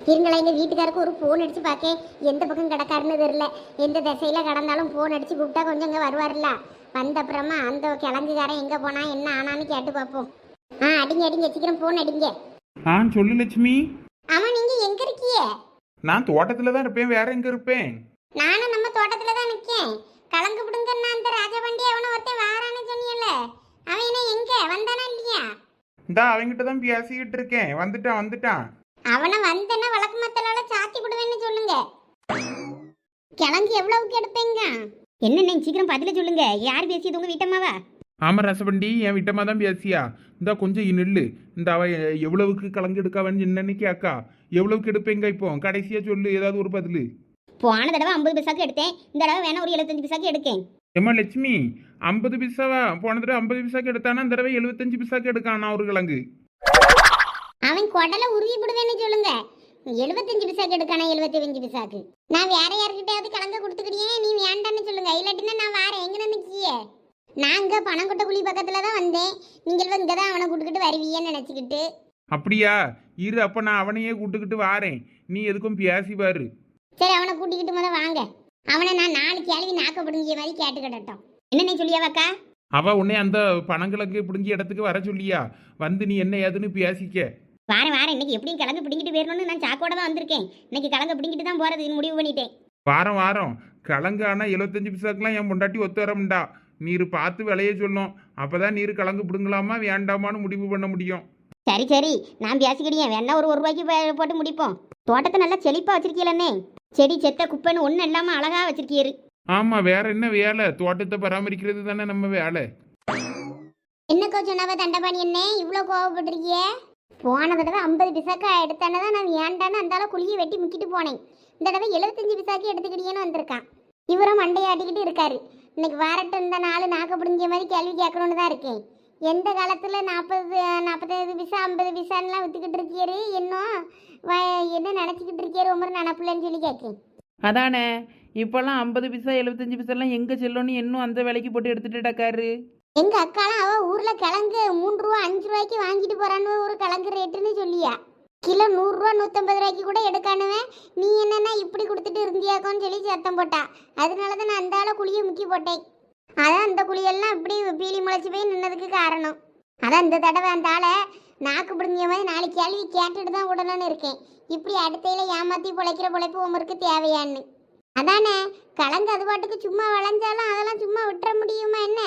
இருங்களா எங்க வீட்டுக்காருக்கு ஒரு ஃபோன் அடிச்சு பார்க்க எந்த பக்கம் கிடக்காருன்னு தெரியல. எந்த திசையில கடந்தாலும் ஃபோன் அடிச்சு கூப்பிட்டா கொஞ்சம் இங்க வருவார்ல வந்த அப்புறமா அந்த கிழங்குகாரன் எங்க போனா என்ன ஆனான்னு கேட்டு பார்ப்போம். ஆ அடிங்க அடிங்க சீக்கிரம் ஃபோன் அடிங்க. ஆ சொல்லு லட்சுமி. ஆமா நீங்க எங்க இருக்கீங்க? நான் தோட்டத்துல தான் இருப்பேன் வேற எங்க இருப்பேன்? நானும் நம்ம தோட்டத்துல தான் நிக்கேன். கலங்கு விடுங்கன்னா அந்த ராஜபண்டி அவனை ஒருத்தன் வாரான்னு சொன்னியல்ல அவன் என்ன எங்க? வந்தானா இல்லையா? இந்தா அவங்கிட்ட தான் பேசிக்கிட்டு இருக்கேன். வந்துட்டான் வந்துட்டான். அவனை வந்தேன்னா வழக்கு மத்தலால சாத்தி விடுவேன்னு சொல்லுங்க. கிழங்கு எவ்வளவுக்கு எடுப்பீங்க? என்ன சீக்கிரம் பதில சொல்லுங்க. யார் பேசியது உங்க வீட்டம்மாவா? ஆமா ரசவண்டி என் விட்டமா தான் பேசியா. இந்தா கொஞ்சம் இ நில்லு. இந்த அவ எவ்வளவுக்கு கலந்து எடுக்காவன்னு என்னன்னு கேக்கா. எவ்வளவுக்கு எடுப்பேங்க இப்போ? கடைசியா சொல்லு ஏதாவது ஒரு பதில். போன தடவை ஐம்பது பைசாக்கு எடுத்தேன். இந்த தடவை வேணா ஒரு எழுபத்தஞ்சு பைசாக்கு எடுக்கேன். ஏம்மா லட்சுமி ஐம்பது பிசாவா? போன தடவை ஐம்பது பிசாக்கு எடுத்தானா? இந்த தடவை எழுபத்தஞ்சு பிசாக்கு எடுக்கானா ஒரு கிழங்கு? அவன் குடலை உருவி விடுவேன்னு சொல்லுங்க. எழுபத்தஞ்சு பைசாக்கு எடுக்கானா எழுபத்தஞ்சு பைசாக்கு? நான் வேற யார்கிட்டயாவது கலங்க கொடுத்துக்கிட்டே நீ வேண்டான்னு சொல்லுங்க. இல்லாட்டினா நான் வாரேன். எங்க நினைக்கிய நான் இங்க குழி பக்கத்துல தான் வந்தேன். நீங்கள் இங்க தான் அவனை கூட்டுக்கிட்டு வருவீன்னு நினைச்சுக்கிட்டு. அப்படியா? இரு அப்ப நான் அவனையே கூட்டுக்கிட்டு வாரேன். நீ எதுக்கும் பேசி பாரு. சரி அவனை கூட்டிக்கிட்டு முத வாங்க. அவனை நான் நாலு கேள்வி நாக்கப்படுங்கிய மாதிரி கேட்டுக்கிடட்டும் என்னன்னு சொல்லியாவாக்கா அவ உன்னை அந்த பணங்களுக்கு பிடுங்கி இடத்துக்கு வர சொல்லியா? வந்து நீ என்ன ஏதுன்னு பேசிக்க இன்னைக்கு எப்படியும் கிழங்கு பிடிங்கிட்டு போயிடணும்னு நான் சாக்கோட தான் வந்திருக்கேன். இன்னைக்கு கிழங்கு பிடிங்கிட்டு தான் போறதுன்னு முடிவு பண்ணிட்டேன். வாரம் வாரம். கலங்கு ஆனா எழுபத்தஞ்சு பிசாக்கெல்லாம் என் பொண்டாட்டி ஒத்து வரமுண்டா. நீர் பார்த்து விலைய சொல்லும். அப்பதான் நீர் கலங்கு பிடுங்கலாமா வேண்டாமான்னு முடிவு பண்ண முடியும். சரி சரி. நான் பேசிக்கிடியேன் வேணா ஒரு ஒரு ரூபாய்க்கு போட்டு முடிப்போம். தோட்டத்தை நல்லா செழிப்பா வச்சிருக்கீங்களே செடி செத்த குப்பைன்னு ஒன்றும் இல்லாம அழகா வச்சிருக்கீரு. ஆமா வேற என்ன வேலை? தோட்டத்தை பராமரிக்கிறது தானே நம்ம வேலை. என்னக்கோ சொன்னவ தண்டபாணி என்ன இவ்வளோ கோவப்பட்டிருக்கிய? போன தடவை ஐம்பது பிசாக்கா எடுத்தானே தான் நான் ஏன்டான்னு அந்தால குழியை வெட்டி முக்கிட்டு போனேன். இந்த தடவை எழுபத்தஞ்சு பிசாக்கி எடுத்துக்கிட்டியேன்னு வந்திருக்கான். இவரும் மண்டையாட்டிக்கிட்டு இருக்காரு. இன்னைக்கு வாரட்டு இந்த நாள் நாக்க பிடிஞ்ச மாதிரி கேள்வி கேட்கணும்னு தான் இருக்கேன். எந்த காலத்தில் நாற்பது நாற்பத்தைந்து பிசா ஐம்பது பிசான்லாம் விற்றுக்கிட்டு இருக்கியாரு? இன்னும் வ- என்ன நினச்சிக்கிட்டு இருக்கியாரு? உமர் நினப்பில்லன்னு சொல்லி கேட்கேன். அதானே? இப்போல்லாம் ஐம்பது பைசா எழுபத்தஞ்சு பைசாலாம் எங்கே செல்லணும்னு இன்னும் அந்த வேலைக்கு போட்டு எடுத்துட்டு டக்காரு எங்க அக்காலாம் அவ ஊர்ல கிழங்கு மூன்று ரூபா அஞ்சு ரூபாய்க்கு வாங்கிட்டு போறான்னு ஒரு கிழங்கு ரேட்டுன்னு சொல்லியா. கிலோ நூறுரூவா நூற்றம்பது ரூபாய்க்கு கூட எடுக்கானுவேன் நீ என்னன்னா இப்படி கொடுத்துட்டு இருந்தியாக்கோன்னு சொல்லி சத்தம் போட்டா. அதனால தான் நான் அந்த ஆளை குழியை முக்கி போட்டேன். அதான் அந்த குழியெல்லாம் இப்படி பீலி முளைச்சி போய் நின்னதுக்கு காரணம். அதான் இந்த தடவை அந்த ஆளை நாக்கு பிடுங்கிய மாதிரி நாலு கேள்வி கேட்டுட்டு தான் விடணும்னு இருக்கேன். இப்படி அடுத்தையில ஏமாற்றி பிழைக்கிற பிழைப்பு உமருக்கு தேவையான்னு. அதானே? கலந்து அது பாட்டுக்கு சும்மா விளைஞ்சாலும் அதெல்லாம் சும்மா விட்டுற முடியுமா என்ன?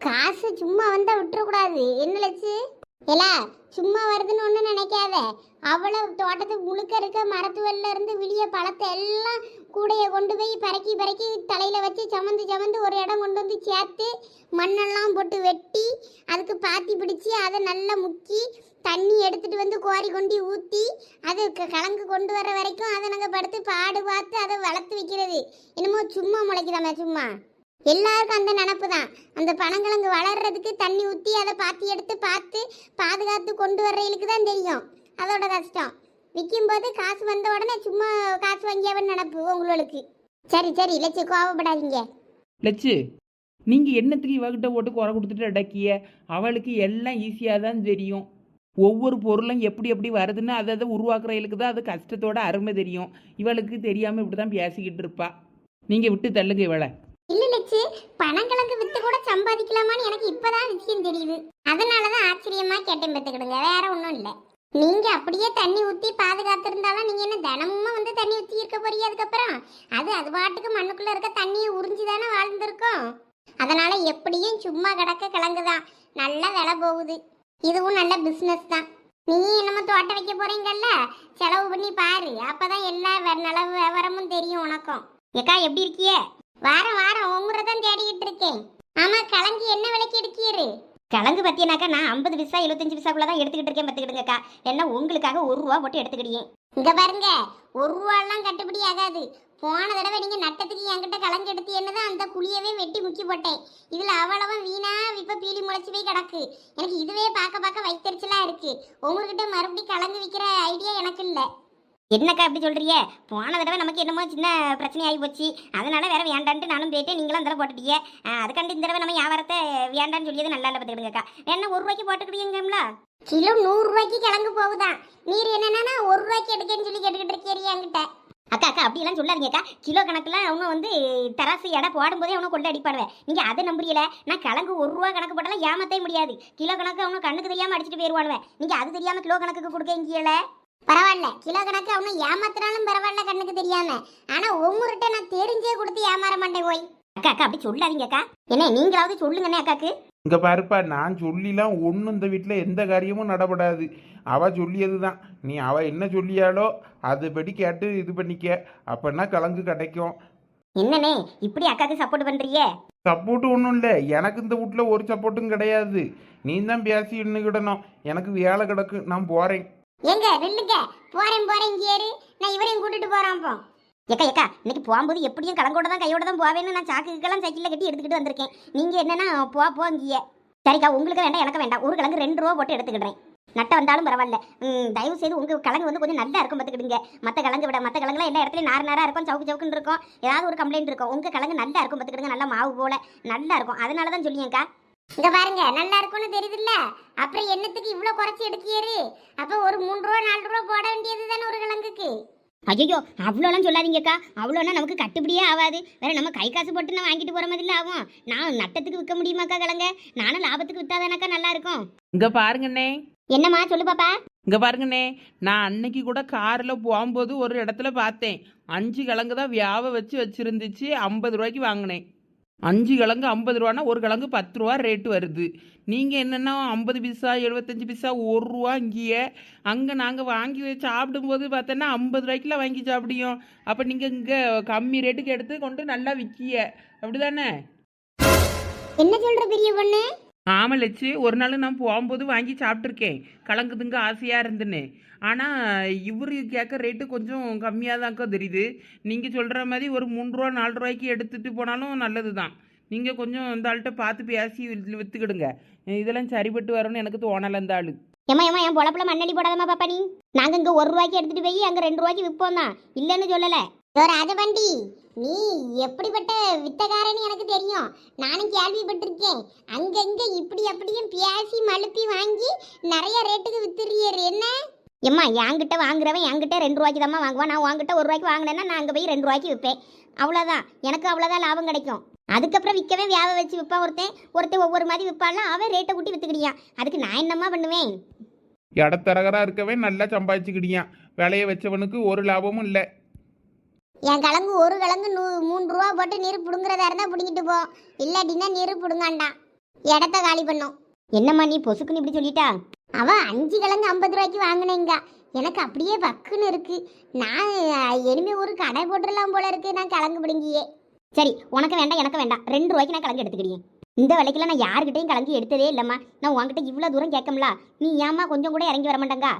காசு சும்மா வந்தா விட்டுறக்கூடாது. என்ன லட்சு? ஏலா சும்மா வருதுன்னு ஒன்றும் நினைக்காத. அவ்வளோ தோட்டத்துக்கு முழுக்க இருக்க மரத்துவல்ல இருந்து விழிய பழத்தை எல்லாம் கூடைய கொண்டு போய் பறக்கி பறக்கி தலையில் வச்சு சமந்து சமந்து ஒரு இடம் கொண்டு வந்து சேர்த்து மண்ணெல்லாம் போட்டு வெட்டி அதுக்கு பாத்தி பிடிச்சி அதை நல்லா முக்கி தண்ணி எடுத்துகிட்டு வந்து கோரி கொண்டு ஊற்றி அது க- கலங்கு கொண்டு வர வரைக்கும் அதை நாங்கள் படுத்து பாடு பார்த்து அதை வளர்த்து வைக்கிறது. என்னமோ சும்மா முளைக்குதாமே சும்மா. எல்லாருக்கும் அந்த நினப்பு தான் அந்த பனங்கிழங்கு வளர்றதுக்கு தண்ணி ஊற்றி அதை பாத்தி எடுத்து பார்த்து பாதுகாத்து கொண்டு வர்றவங்களுக்கு தான் தெரியும். அதோட கஷ்டம். விற்கும்போது காசு வந்த உடனே சும்மா காசு வாங்கியவன் நினப்பு உங்களுக்கு சரி சரி லட்சம் கோவப்படாதீங்க. லட்சு நீங்கள் என்னத்துக்கு இவகிட்ட போட்டு குறை கொடுத்துட்டு அடக்கிய? அவளுக்கு எல்லாம் ஈஸியாக தான் தெரியும். ஒவ்வொரு பொருளும் எப்படி எப்படி வருதுன்னு அதை அதை உருவாக்குறவங்களுக்கு தான் அது கஷ்டத்தோட அருமை தெரியும். இவளுக்கு தெரியாமல் இப்படி தான் பேசிக்கிட்டு இருப்பா. நீங்கள் விட்டு தள்ளுங்க இவளை. இல்ல லட்சு பனங்கிழங்கு வித்து கூட சம்பாதிக்கலாமான்னு எனக்கு இப்பதான் நிச்சயம் தெரியுது. அதனாலதான் ஆச்சரியமா கேட்டேன் பெத்துக்கிடுங்க வேற ஒன்றும் இல்லை. நீங்க அப்படியே தண்ணி ஊத்தி பாதுகாத்திருந்தாலும் நீங்க என்ன தினமும் வந்து தண்ணி ஊத்தி இருக்க போறீங்க அதுக்கப்புறம்? அது அது பாட்டுக்கு மண்ணுக்குள்ள இருக்க தண்ணியை உறிஞ்சி தானே வாழ்ந்துருக்கோம்? அதனால எப்படியும் சும்மா கிடக்க கிழங்குதான் நல்ல விலை போகுது. இதுவும் நல்ல பிஸ்னஸ் தான். நீ என்னமோ தோட்டம் வைக்க போறீங்கல்ல? செலவு பண்ணி பாரு. அப்பதான் எல்லா வெ- நில விவரமும் தெரியும் உனக்கும். ஏக்கா எப்படி இருக்கியே? வாரம் வாரம் உங்களை தான் தேடிக்கிட்டு இருக்கேன். ஆமா கிழங்கு என்ன விலைக்கு எடுக்கீரு? கிழங்கு பத்தியனாக்கா நான் ஐம்பது பிசா எழுபத்தஞ்சு பிசாக்குள்ள தான் எடுத்துக்கிட்டு இருக்கேன் பார்த்துக்கிடுங்கக்கா. என்ன உங்களுக்காக ஒரு ரூபா போட்டு எடுத்துக்கிட்டீங்க. இங்க பாருங்க ஒரு ரூபாலாம் கட்டுப்படி ஆகாது. போன தடவை நீங்க நட்டத்துக்கு என்கிட்ட கலந்து எடுத்து என்னதான் அந்த குழியவே வெட்டி முக்கி போட்டேன். இதுல அவ்வளவும் வீணா இப்ப பீலி முளைச்சு போய் கிடக்கு. எனக்கு இதுவே பார்க்க பார்க்க வைத்தறிச்சலா இருக்கு. உங்ககிட்ட மறுபடியும் கலந்து விற்கிற ஐடியா எனக்கு இல்லை. என்னக்கா அப்படி சொல்றியே போன தடவை நமக்கு என்னமோ சின்ன பிரச்சனை ஆகி போச்சு. அதனால வேற வேண்டான்ட்டு நானும் போயிட்டு நீங்களும் அந்த போட்டுட்டீங்க. ஆ, அதுக்காண்டி இந்த தடவை நம்ம வியாபாரத்தை வேண்டான்னு சொல்லியது நல்லா இல்லை பார்த்துக்கிடுங்கக்கா. என்ன ஒரு ரூபாய்க்கு போட்டுக்கிட்டீங்களா கிலோ நூறு ரூபாய்க்கு கிழங்கு போகுதான் நீர் என்னன்னா ஒரு ரூபாய்க்கு எடுக்கன்னு சொல்லி கேட்டுக்கிட்டு இருக்கீங்க என்கிட்ட. அக்கா அக்கா அப்படிலாம் சொல்லாதீங்கக்கா. கிலோ கணக்குல அவங்க வந்து தராசு எடை போடும்போதே அவனை கொண்டு அடிப்பாடுவேன் நீங்க அதை நம்புறீல நான் கிழங்கு ஒரு ரூபா கணக்கு போட்டாலும் ஏமாத்தே முடியாது. கிலோ கணக்கு அவனும் கண்ணுக்கு தெரியாம அடிச்சுட்டு போயிருவானுவேன் நீங்க அது தெரியாம கிலோ கணக்குக்கு கொடுக்கீங்கல பரவாயில்ல. கிலோ கணக்கு அவனை ஏமாத்தினாலும் பரவாயில்ல கண்ணுக்கு தெரியாம. ஆனா உங்ககிட்ட நான் தெரிஞ்சே கொடுத்து ஏமாற மாட்டேன் போய். அக்கா அக்கா அப்படி சொல்லாதீங்க அக்கா. என்ன நீங்களாவது சொல்லுங்கண்ணே அக்காக்கு. இங்க பாருப்பா நான் சொல்லிலாம் ஒன்றும் இந்த வீட்டில் எந்த காரியமும் நடபடாது. அவ சொல்லியது தான் நீ அவ என்ன சொல்லியாலோ அதுபடி கேட்டு இது பண்ணிக்க. அப்பன்னா கலங்கு கிடைக்கும். என்னண்ணே இப்படி அக்காக்கு சப்போர்ட் பண்றியே சப்போர்ட் ஒன்றும் இல்லை. எனக்கு இந்த வீட்டில் ஒரு சப்போர்ட்டும் கிடையாது. நீ தான் பேசி இன்னுக்கிடணும் எனக்கு வேலை கிடக்கு நான் போகிறேன் எங்க நில்லுங்க. போறேன் போறேன் ஏறு. நான் இவரையும் கூட்டிட்டு போறான் போ. ஏக்கா ஏக்கா இன்னைக்கு போகும்போது எப்படியும் கலங்கோட தான் கையோட தான் போவேன்னு நான் சாக்குக்கெல்லாம் சைக்கிளில் கட்டி எடுத்துக்கிட்டு வந்திருக்கேன். நீங்கள் என்னன்னா போ இங்கேயே. சரிக்கா உங்களுக்கு வேண்டாம் எனக்கு வேண்டாம். ஒரு கிழங்கு ரெண்டு ரூபா போட்டு எடுத்துக்கிடுறேன். நட்ட வந்தாலும் பரவாயில்ல. தயவு செய்து உங்கள் கிழங்கு வந்து கொஞ்சம் நல்லா இருக்கும் பார்த்துக்கிடுங்க. மற்ற கிழங்கு விட மற்ற கிழங்குலாம் எல்லா இடத்துலையும் நார் நாரா இருக்கும் சவுக்கு சவுக்குன்னு இருக்கும். ஏதாவது ஒரு கம்ப்ளைண்ட் இருக்கும். உங்கள் கிழங்கு நல்லா இருக்கும் பார்த்துக்கிடுங்க. நல்லா மாவு போல நல்லா இருக்கும். அதனால தான் சொல்லியேக்கா இங்க பாருங்க நல்லா இருக்கும்னு தெரியுதுல்ல? அப்புறம் என்னத்துக்கு இவ்வளவு குறைச்சி எடுக்கியாரு? அப்ப ஒரு மூணு ரூபா நாலு ரூபா போட வேண்டியது தானே ஒரு கிழங்குக்கு ஐயோ அவ்வளோலாம் சொல்லாதீங்கக்கா அவ்வளோனா நமக்கு கட்டுப்படியே ஆகாது. வேற நம்ம கை காசு போட்டு நான் வாங்கிட்டு போற மாதிரி ஆகும். நான் நட்டத்துக்கு விற்க முடியுமாக்கா கிழங்க நானும் லாபத்துக்கு வித்தாதானக்கா நல்லா இருக்கும். இங்க பாருங்கண்ணே. என்னம்மா சொல்லு பாப்பா. இங்க பாருங்கண்ணே. நான் அன்னைக்கு கூட காரில் போகும்போது ஒரு இடத்துல பார்த்தேன். அஞ்சு கிழங்கு தான் வியாப வச்சு வச்சிருந்துச்சு. ஐம்பது ரூபாய்க்கு வாங்கினேன். அஞ்சு கிழங்கு ஐம்பது ரூபானா ஒரு கிழங்கு பத்து ரூபா ரேட்டு வருது. நீங்கள் என்னென்னா ஐம்பது பைசா எழுபத்தஞ்சி பைசா ஒரு ரூபா இங்கேயே அங்கே நாங்கள் வாங்கி சாப்பிடும்போது பார்த்தோன்னா ஐம்பது ரூபாய்க்குலாம் வாங்கி சாப்பிடியும் அப்போ நீங்கள் இங்கே கம்மி ரேட்டுக்கு எடுத்து கொண்டு நல்லா விற்கிய அப்படிதானே? என்ன சொல்கிற பெரிய பொண்ணு? ஆமாம் லட்சு ஒரு நாள் நான் போகும்போது வாங்கி சாப்பிட்ருக்கேன் கலங்குதுங்க ஆசையாக இருந்துன்னு. ஆனால் இவர் கேட்க ரேட்டு கொஞ்சம் கம்மியாக தான்க்கா தெரியுது. நீங்கள் சொல்கிற மாதிரி ஒரு மூணு ரூபா நாலு ரூபாய்க்கு எடுத்துகிட்டு போனாலும் நல்லது தான் நீங்கள் கொஞ்சம் இந்த ஆள்கிட்ட பார்த்து பேசி வித்துக்கிடுங்க. இதெல்லாம் சரிப்பட்டு வரணும்னு எனக்கு தோணலை இந்த ஆள். ஏமா ஏமா என் பொழப்புல மண்ணடி போடாதம்மா பாப்பா நீ. நாங்க இங்க ஒரு ரூபாய்க்கு எடுத்துட்டு போய் அங்க ரெண்டு ரூபாய்க்கு விற்போம் தான் இல்லைன்னு சொல்லல. ராஜபண்டி நீ எப்படிப்பட்ட வித்தகாரன்னு எனக்கு தெரியும். நானும் கேள்விப்பட்டிருக்கேன். அங்கங்கே இப்படி அப்படியும் பேசி மழுப்பி வாங்கி நிறைய ரேட்டுக்கு வித்துறியர் என்ன? எம்மா என்கிட்ட வாங்குறவன் என்கிட்ட ரெண்டு ரூபாய்க்கு தாம்மா வாங்குவான். நான் உங்ககிட்ட ஒரு ரூபாய்க்கு வாங்கினேன்னா நான் அங்கே போய் ரெண்டு ரூபாய்க்கு விற்பேன். அவ்வளோதான் எனக்கு அவ்வளோதான் லாபம் கிடைக்கும். அதுக்கப்புறம் விற்கவே வியாப வச்சு விற்பான் ஒருத்தன். ஒருத்தன் ஒவ்வொரு மாதிரி விற்பான்ல அவன் ரேட்டை கூட்டி விற்றுக்கிடியான் அதுக்கு நான் என்னம்மா பண்ணுவேன்? இடத்தரகராக இருக்கவே நல்லா சம்பாதிச்சுக்கிடியான். விளைய வச்சவனுக்கு ஒரு லாபமும் இல்லை. என் கிழங்கு ஒரு கிழங்கு நூ மூணு ரூபா போட்டு நீர் பிடுங்குறதா இருந்தா பிடுங்கிட்டு போ. இல்லாட்டினா நீர் பிடுங்காண்டாம் இடத்த காலி பண்ணும் என்னம்மா நீ பொசுக்குன்னு இப்படி சொல்லிட்டா? அவ அஞ்சு கிழங்கு ஐம்பது ரூபாய்க்கு வாங்கினேங்க. எனக்கு அப்படியே பக்குன்னு இருக்கு. நான் இனிமே ஒரு கடை போட்டுடலாம் போல இருக்கு நான் கிழங்கு பிடுங்கியே. சரி உனக்கு வேண்டாம் எனக்கு வேண்டாம். ரெண்டு ரூபாய்க்கு நான் கிழங்கு எடுத்துக்கிட்டேன் இந்த விலைக்குலாம் நான் யாருக்கிட்டையும் கிழங்கு எடுத்ததே இல்லைம்மா. நான் உன்கிட்ட இவ்வளோ தூரம் கேட்கம்ல. நீ ஏம்மா கொஞ்சம் கூட இறங்கி வர மாட்டேங்க?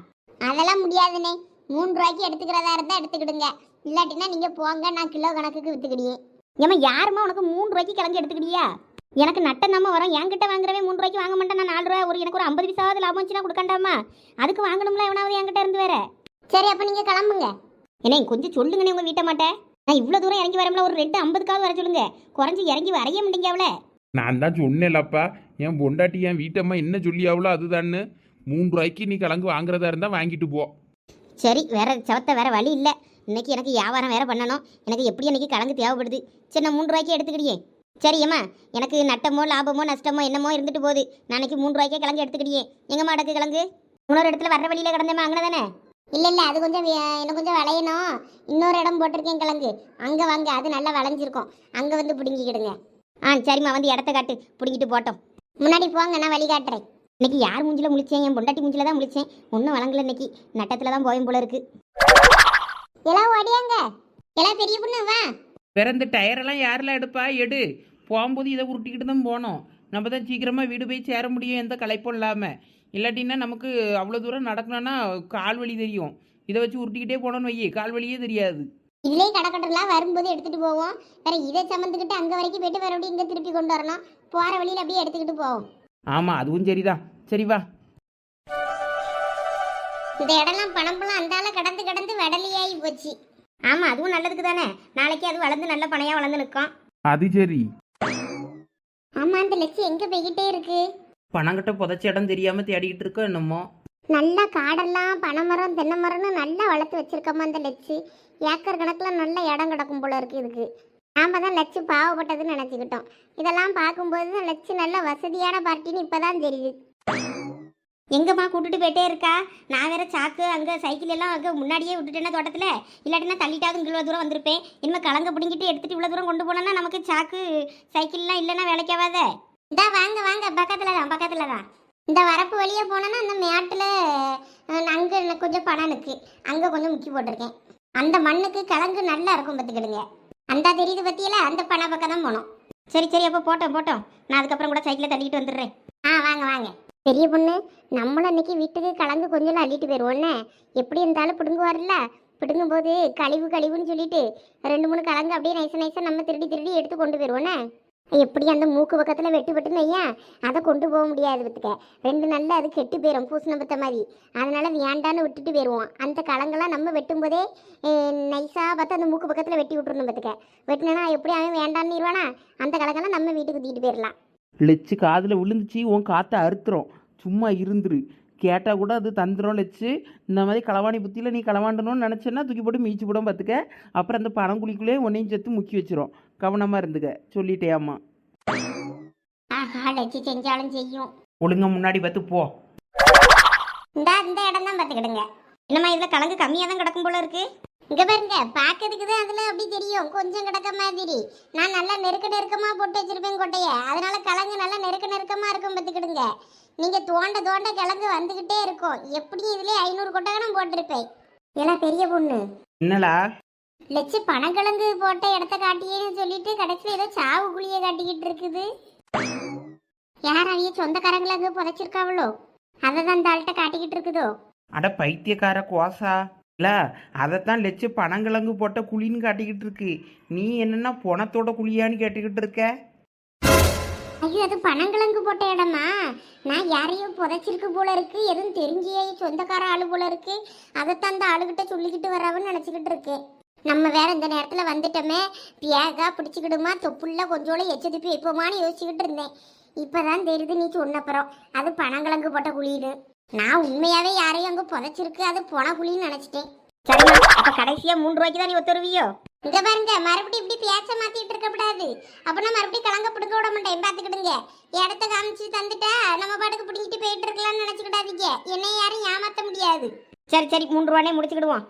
அதெல்லாம் முடியாதுனே. மூணு ரூபாய்க்கு எடுத்துக்கிறதா இருந்தா எடுத்துக்கிடுங்க. இல்லாட்டினா நீங்க போங்க நான் கிலோ கணக்குக்கு வித்துக்கிடியே. ஏமா யாரும்மா உனக்கு மூணு ரூபாய்க்கு கிழங்கு எடுத்துக்கிடியா? எனக்கு நட்டம் தாம்மா வரும். என்கிட்ட வாங்குறவே மூணு ரூபாய்க்கு வாங்க மாட்டேன் நான் நாலு ரூபாய் ஒரு எனக்கு ஒரு ஐம்பது பைசாவது லாபம் வச்சுனா கொடுக்கண்டாமா அதுக்கு வாங்கணும்ல எவனாவது என்கிட்ட இருந்து வேற. சரி அப்ப நீங்க கிளம்புங்க. என்ன கொஞ்சம் சொல்லுங்கண்ணே உங்க வீட்டை மாட்டேன் நான் இவ்வளோ தூரம் இறங்கி வரமுல ஒரு ரெண்டு ஐம்பதுக்காவது வர சொல்லுங்க. குறைஞ்சி இறங்கி வரைய முடியுங்க அவளை. நான் தான் சொன்னேன்லப்பா என் பொண்டாட்டி என் வீட்டம்மா என்ன சொல்லியாவளோ அதுதான்னு. மூணு ரூபாய்க்கு நீ கிழங்கு வாங்குறதா இருந்தால் வாங்கிட்டு போ. சரி வேற சவத்த வேற வழி இல்லை. இன்னைக்கு எனக்கு வியாபாரம் வேற பண்ணணும். எனக்கு எப்படி இன்னைக்கு கிழங்கு தேவைப்படுது? சரி நான் மூணு ரூபாய்க்கு எடுத்துக்கிடியே. சரி ஏம்மா எனக்கு நட்டமோ லாபமோ நஷ்டமோ என்னமோ இருந்துட்டு போகுது. நாளைக்கு மூணு ரூபாய்க்கே கிழங்கு எடுத்துக்கிடியே. எங்கம்மா அடக்கு கிழங்கு இன்னொரு இடத்துல வர்ற வழியில கிடந்தேம்மா அங்கே தானே இல்லை இல்லை அது கொஞ்சம் இன்னும் கொஞ்சம் விளையணும். இன்னொரு இடம் போட்டிருக்கேன் கிழங்கு அங்கே வாங்க அது நல்லா விளைஞ்சிருக்கும். அங்கே வந்து பிடுங்கிக்கிடுங்க. ஆ சரிம்மா வந்து இடத்த காட்டு. பிடிங்கிட்டு போட்டோம். முன்னாடி போங்க நான் வழி காட்டுறேன் இன்னைக்கு யார் மூஞ்சில முழிச்சேன்? என் பொண்டாட்டி மூஞ்சில தான் முழிச்சேன். ஒன்றும் வழங்கல இன்னைக்கு. நட்டத்தில் தான் போயும் போல இருக்கு. எல்லாம் ஓடியாங்க. எல்லாம் பெரிய பொண்ணு வா. வேற இந்த டயரெல்லாம் யாரெல்லாம் எடுப்பா? எடு. போகும்போது இதை உருட்டிக்கிட்டு தான் போனோம் நம்ம தான் சீக்கிரமாக வீடு போய் சேர முடியும் எந்த களைப்பும் இல்லாமல் இல்லாட்டின்னா நமக்கு அவ்வளோ தூரம் நடக்கணும்னா கால் வலி தெரியும். இதை வச்சு உருட்டிக்கிட்டே போனோன்னு வையே கால் வலியே தெரியாது. இதுலேயே கடக்கட்டெல்லாம் வரும்போது எடுத்துட்டு போவோம். வேற இதை சம்மந்துக்கிட்டு அங்கே வரைக்கும் போயிட்டு மறுபடியும் இங்கே திருப்பி கொண்டு வரணும். போகிற வழியில் அப்படியே எடுத்துக்கிட்டு போவோம். ஆமாம் அதுவும் சரிதான். சரி வா. இந்த இடம்லாம் பணம்பெல்லாம் அந்தால கடந்து கடந்து விடலையே போச்சு. ஆமா அதுவும் நல்லதுக்கு தானே. நாளைக்கு அது வளர்ந்து நல்ல பனையா வளர்ந்து நிற்கும். அது சரி. ஆமா அந்த லட்சி எங்க போய்கிட்டே இருக்கு? பணங்கிட்ட புதைச்ச இடம் தெரியாமல் தேடிக்கிட்டு இருக்கோம் என்னமோ. நல்லா காடெல்லாம் பனைமரம் தென்னை மரம்னு நல்லா வளர்த்து வச்சிருக்கோமா அந்த லட்சு ஏக்கர் கணக்கில் நல்ல இடம் கிடக்கும் போல இருக்கு இதுக்கு. நாம தான் லட்சு பாவப்பட்டதுன்னு நினச்சிக்கிட்டோம். இதெல்லாம் பார்க்கும்போது லட்சு நல்ல வசதியான பார்ட்டின்னு இப்போதான் தெரியுது. எங்கம்மா கூட்டுட்டு போயிட்டே இருக்கா? நான் வேற சாக்கு அங்கே சைக்கிள் எல்லாம் அங்கே முன்னாடியே விட்டுட்டேன்னா தோட்டத்தில். இல்லாட்டினா தள்ளிட்டாவது இவ்வளோ தூரம் வந்திருப்பேன் இனிமேல் கலங்க பிடிங்கிட்டு எடுத்துட்டு இவ்வளோ தூரம் கொண்டு போனோன்னா நமக்கு சாக்கு சைக்கிள்லாம் இல்லைன்னா வேலைக்காவாத? இந்தா வாங்க வாங்க பக்கத்தில் தான் பக்கத்தில் தான். இந்த வரப்பு வழியே போனோன்னா அந்த மேட்டில் அங்கே கொஞ்சம் பணம் இருக்கு. அங்கே கொஞ்சம் முக்கி போட்டிருக்கேன். அந்த மண்ணுக்கு கிழங்கு நல்லா இருக்கும் பார்த்துக்கிடுங்க. அந்த தெரியுது பத்தியில? அந்த பண பக்கம் தான் போனோம். சரி சரி அப்போ போட்டோம் போட்டோம். நான் அதுக்கப்புறம் கூட சைக்கிளை தள்ளிட்டு வந்துடுறேன். ஆ வாங்க வாங்க. பெரிய பொண்ணு நம்மளும் அன்னைக்கு வீட்டுக்கு கலந்து கொஞ்சம் அள்ளிட்டு போயிடுவோன்னே எப்படி இருந்தாலும் பிடுங்குவார்ல பிடுங்கும்போது கழிவு கழிவுன்னு சொல்லிட்டு ரெண்டு மூணு கலந்து அப்படியே நைசா நைஸாக நம்ம திருடி திருடி எடுத்து கொண்டு போயிடுவோன்னே எப்படி அந்த மூக்கு பக்கத்தில் வெட்டு வெட்டுன்னு ஐயா அதை கொண்டு போக முடியாது பத்துக்க ரெண்டு நல்ல அது கெட்டு போயிடும் பூசணம் பத்த மாதிரி. அதனால் வேண்டான்னு விட்டுட்டு போயிடுவோம் அந்த கலங்கெல்லாம் நம்ம வெட்டும்போதே நைஸாக பார்த்து அந்த மூக்கு பக்கத்தில் வெட்டி விட்டுருணும் பத்துக்க வெட்டினா எப்படி அவன் வேண்டான்னு இருவானா? அந்த கலங்கெல்லாம் நம்ம வீட்டுக்கு தூக்கிட்டு போயிடலாம் லெச்சு காதில் விழுந்துச்சு உன் காற்றை அறுத்துறோம் சும்மா இருந்துரு. கேட்டால் கூட அது தந்துடும் லெச்சு. இந்த மாதிரி களவாணி புத்தியில் நீ களவாண்டணும்னு நினச்சேன்னா தூக்கி போட்டு மீச்சு போடும் பார்த்துக்க அப்புறம் அந்த பணங்குழிக்குள்ளே உன்னையும் சேர்த்து முக்கி வச்சிரும். கவனமாக இருந்துக்க. சொல்லிட்டேம்மா ஆஹா லட்சி செஞ்சாலும் செய்யும். ஒழுங்கா முன்னாடி பார்த்து போ. இந்த இந்த இடம் தான் பார்த்துக்கிடுங்க. என்னம்மா இதில் கலங்கு கம்மியாக தான் கிடக்கும் போல இருக்கு? இங்க பாருங்க பார்க்கறதுக்கு தான் அதில் அப்படி தெரியும். கொஞ்சம் கிடக்க மாதிரி. நான் நல்லா நெருக்க நெருக்கமாக போட்டு வச்சிருப்பேன் கொட்டைய. அதனால கிழங்கு நல்லா நெருக்க நெருக்கமாக இருக்கும் பார்த்துக்கிடுங்க. நீங்கள் தோண்ட தோண்ட கிழங்கு வந்துக்கிட்டே இருக்கும். எப்படியும் இதுலேயே ஐநூறு கொட்டகனம் போட்டிருப்பேன். ஏன்னா பெரிய பொண்ணு. என்னலா லட்சு பனங்கிழங்கு போட்ட இடத்த காட்டியேன்னு சொல்லிட்டு கடைசியில் ஏதோ சாவு குழியை காட்டிக்கிட்டு இருக்குது. யார் அவைய சொந்தக்காரங்களை புதைச்சிருக்காவளோ? அதை தான் இந்த ஆள்கிட்ட காட்டிக்கிட்டு இருக்குதோ? அட பைத்தியக்கார கோசா இல்லை அதைத்தான் லெச்சு பனங்கிழங்கு போட்ட குழின்னு காட்டிக்கிட்டு இருக்கு. நீ என்னன்னா பொணத்தோட குழியான்னு கேட்டுக்கிட்டு இருக்க? ஐயோ அது பனங்கிழங்கு போட்ட இடமா? நான் யாரையும் புதைச்சிருக்கு போல இருக்கு. எதுவும் தெரிஞ்சியே சொந்தக்கார ஆளு போல இருக்கு. அதைத்தான் அந்த ஆளுகிட்ட சொல்லிக்கிட்டு வரவன்னு நினச்சிக்கிட்டு இருக்கேன். நம்ம வேற இந்த நேரத்தில் வந்துட்டோமே. பியாகா பிடிச்சிக்கிடுமா? தொப்புள்ள கொஞ்சோட எச்சதுப்பி வைப்போமான்னு யோசிச்சுக்கிட்டு இருந்தேன். இப்போதான் தெரியுது நீ சொன்னப்புறம் அது பனங்கிழங்கு போட்ட குழின்னு. நான் உண்மையாவே யாரையும் அங்கே புதைச்சிருக்கு அது போன குழின்னு நினச்சிட்டேன். சரிம்மா அப்ப கடைசியாக மூணு ரூபாய்க்கு தான் நீ ஒத்துருவியோ? இங்க பாருங்க மறுபடியும் இப்படி பேச்ச மாத்திட்டு இருக்க கூடாது. அப்பனா மறுபடியும் கலங்க பிடுக்க விட மாட்டேன். பாத்துக்கிடுங்க. இடத்த காமிச்சு தந்துட்டா நம்ம பாட்டுக்கு பிடிங்கிட்டு போயிட்டு இருக்கலாம்னு நினைச்சுக்கிடாதீங்க. என்னை யாரும் ஏமாத்த முடியாது. சரி சரி மூணு ரூபானே முடிச்சுக்கிடுவோம்.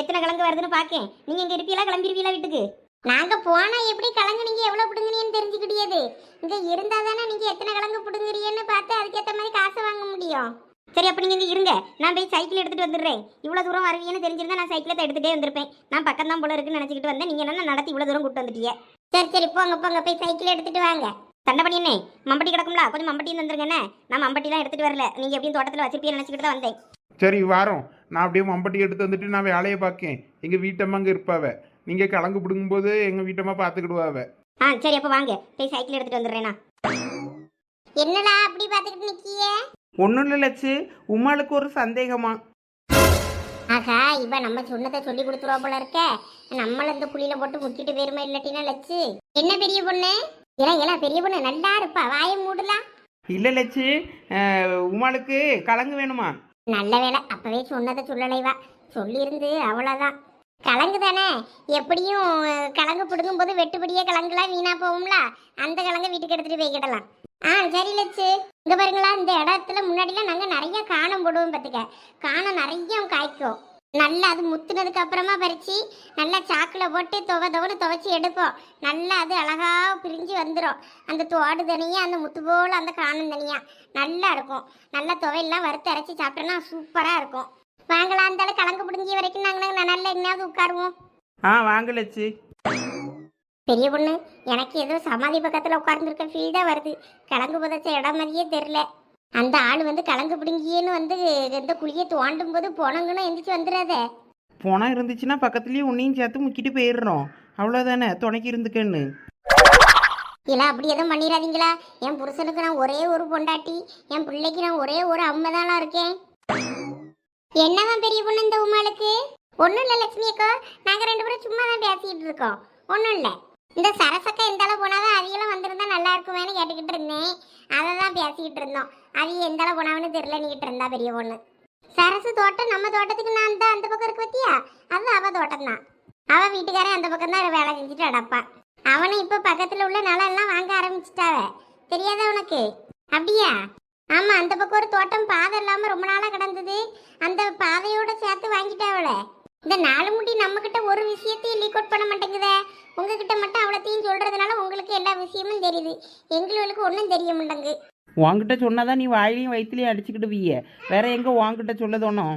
எத்தனை கிழங்கு வருதுன்னு பாக்கேன். நீங்க இங்க இருப்பீங்களா? கிளம்பிருவீங்களா வீட்டுக்கு? நாங்க போனா எப்படி கிழங்கு நீங்க எவ்வளவு பிடுங்குறீன்னு தெரிஞ்சுக்கிட்டியது. இங்க இருந்தா தானே நீங்க எத்தனை கிழங்கு பிடுங்குறீன்னு பார்த்து அதுக்கேற்ற மாதிரி காசு வாங்க முடியும். சரி அப்ப நீங்க இங்க இருங்க. நான் போய் சைக்கிள் எடுத்துட்டு வந்துடுறேன். இவ்வளவு தூரம் வருவீங்கன்னு தெரிஞ்சிருந்தா நான் சைக்கிளை எடுத்துட்டே வந்திருப்பேன். நான் பக்கம் தான் போல இருக்குன்னு நினைச்சிட்டு வந்தேன். நீங்க என்ன நடத்தி இவ்வளவு தூரம் கூட்டு வந்துட்டீங்க? சரி சரி போங்க போங்க. போய் சைக்கிள் எடுத்துட்டு வாங்க. சண்டை பண்ணினே மம்பட்டி கிடக்கும்ல கொஞ்சம் மம்பட்டி வந்துருங்க என்ன? நான் மம்பட்டிலாம் எடுத்துட்டு வரல. நீங்க எப்படியும் தோட்டத்தில் வச்சிருப்பீங்கன்னு நினைச்சிட்டு தான் வந்தேன். சரி வாரோம். நான் அப்படியே மம்பட்டி எடுத்து வந்துட்டு நான் வேலையை பார்க்கேன். எங்கள் வீட்டம்மா அங்கே இருப்பாவ. நீங்கள் கலங்கு பிடுங்கும்போது எங்கள் வீட்டம்மா பார்த்துக்கிடுவாவ. ஆ சரி அப்போ வாங்க. போய் சைக்கிள் எடுத்துட்டு வந்துடுறேனா என்னடா அப்படி பார்த்துக்கிட்டு நிக்கியே? ஒன்றும் இல்லை லட்சு உமாளுக்கு ஒரு சந்தேகமா? ஆகா இவ நம்ம சொன்னதை சொல்லி கொடுத்துருவா போல இருக்க. நம்மள இந்த குழியில போட்டு முக்கிட்டு போயிருமா இல்லாட்டினா லட்சு? என்ன பெரிய பொண்ணு? இல இல பெரிய பொண்ணு நல்லா இருப்பா வாயை மூடலாம் இல்லை லட்சு அஹ், உமாளுக்கு கலங்கு வேணுமா? நல்ல வேலை அப்பவே சொன்னதை சொல்லலைவா சொல்லியிருந்து அவ்வளோதான் கலங்கு தானே? எப்படியும் அஹ், கலங்கு பிடுங்கும் போது வெட்டுப்படியே கலங்குலாம் வீணா போகும்ல? அந்த கலங்க வீட்டுக்கு எடுத்துட்டு போய்க்கிடலாம் ஆ சரி லட்சு. இங்கே பாருங்களா இந்த இடத்துல முன்னாடிலாம் நாங்கள் நிறைய காணம் போடுவோம் பார்த்துக்க காணம் நிறைய காய்க்கும். நல்லா அது முத்துனதுக்கு அப்புறமா பறித்து நல்லா சாக்கில் போட்டு துவ துவன்னு துவைச்சி எடுப்போம். நல்லா அது அழகா பிரிஞ்சு வந்துடும் அந்த தோடு தனியாக அந்த முத்து போல் அந்த காணம் தனியாக நல்லா இருக்கும். நல்லா துவையெல்லாம் வறுத்து அரைச்சி சாப்பிட்டோன்னா சூப்பராக இருக்கும். வாங்கலாம் இருந்தாலும் கலங்கு பிடிஞ்சி வரைக்கும் நாங்கள் நல்லா எங்கேயாவது உட்காருவோம். ஆ வாங்க லட்சு. பெரிய பொண்ணு எனக்கு ஏதோ சமாதி பக்கத்தில் உட்கார்ந்துருக்க ஃபீல் தான் வருது. கலங்கு புதைச்ச இடம் மாதிரியே தெரில அந்த ஆள் வந்து கலங்கு பிடுங்கியேன்னு வந்து இந்த குழியை தோண்டும் போது போனங்கன்னு எந்திரிச்சு வந்துடாதே பணம் இருந்துச்சுன்னா பக்கத்துலேயே உன்னையும் சேர்த்து முக்கிட்டு போயிடுறோம். அவ்வளோதானே துணைக்கு இருந்துக்கன்னு. இல்லை அப்படி எதுவும் பண்ணிடாதீங்களா? என் புருஷனுக்கு நான் ஒரே ஒரு பொண்டாட்டி என் பிள்ளைக்கு நான் ஒரே ஒரு அம்மை தானா இருக்கேன்? என்னவா பெரிய பொண்ணு இந்த உமாளுக்கு? ஒன்றும் இல்லை லட்சுமி அக்கா. நாங்கள் ரெண்டு பேரும் சும்மா தான் பேசிக்கிட்டு இருக்கோம். ஒன்றும் இல்லை. இந்த சரசக்கா எந்த அளவு போனாதான் அவியெல்லாம் வந்திருந்தா நல்லா இருக்குமேனு கேட்டுக்கிட்டு இருந்தேன். அதை தான் பேசிக்கிட்டு இருந்தோம். அவிய எந்த அளவு போனாவன்னு தெரியல நீட்டு இருந்தா பெரிய பொண்ணு. சரசு தோட்டம் நம்ம தோட்டத்துக்கு நான் தான் அந்த பக்கம் இருக்கு பத்தியா? அது அவ தோட்டம் தான் அவ வீட்டுக்காரன் அந்த பக்கம் தான் வேலை செஞ்சுட்டு அடப்பான் அவனை இப்போ பக்கத்தில் உள்ள நிலம் வாங்க ஆரம்பிச்சிட்டாவ. தெரியாதா உனக்கு? அப்படியா? ஆமா அந்த பக்கம் ஒரு தோட்டம் பாதை இல்லாம ரொம்ப நாளா கிடந்தது. அந்த பாதையோட சேர்த்து வாங்கிட்டாவளே இந்த நாலு முடி நம்ம கிட்ட ஒரு விஷயத்தையும் லீக் அவுட் பண்ண மாட்டேங்குதே. உங்ககிட்ட மட்டும் அவ்வளோத்தையும் சொல்றதுனால உங்களுக்கு எல்லா விஷயமும் தெரியுது. எங்களுக்கு ஒன்றும் தெரிய மாட்டேங்கு உன்கிட்ட சொன்னாதான் நீ வாயிலையும் வயிற்றுலையும் அடிச்சுக்கிட்டு வீய வேற எங்க உன்கிட்ட சொல்ல தோணும்?